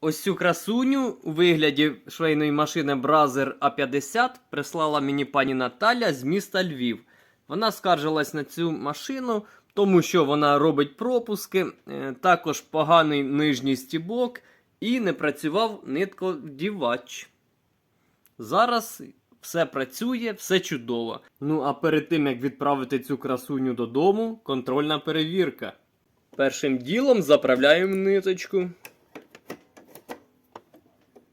Ось цю красуню у вигляді швейної машини Бразер А50 прислала мені пані Наталя з міста Львів. Вона скаржилась на цю машину, тому що вона робить пропуски, е, також поганий нижній стібок і не працював ниткодівач. Зараз все працює, все чудово. Ну а перед тим як відправити цю красуню додому, контрольна перевірка. Першим ділом заправляємо ниточку.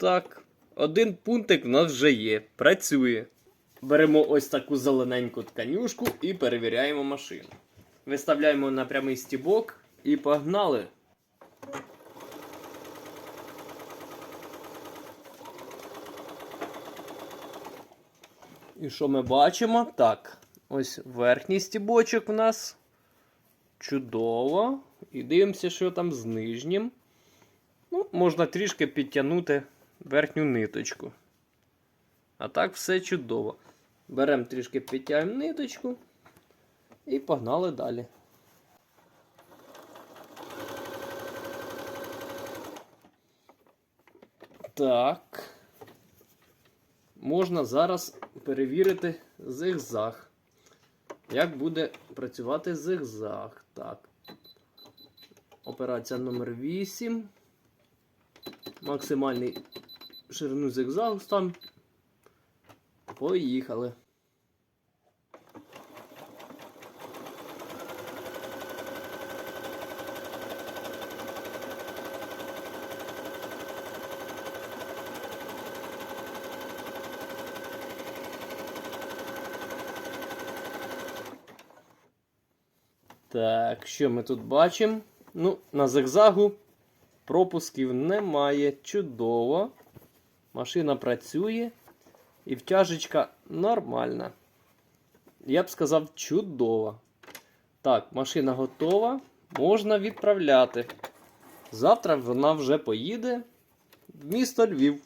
Так, один пунктик в нас вже є. Працює. Беремо ось таку зелененьку тканюшку і перевіряємо машину. Виставляємо на прямий стібок і погнали. І що ми бачимо? Так, ось верхній стібочок у нас. Чудово. І дивимося, що там з нижнім. Ну, можна трішки підтягнути верхню ниточку. А так все чудово. Беремо трішки підтягуємо ниточку і погнали далі. Так. Можна зараз перевірити зигзаг. Як буде працювати зигзаг? Так. Операція номер 8. Максимальний ширину зигзагу там. Поїхали. Так, що ми тут бачимо? Ну, на зигзагу пропусків немає. Чудово. Машина працює. І втяжечка нормальна. Я б сказав, чудова. Так, машина готова. Можна відправляти. Завтра вона вже поїде в місто Львів.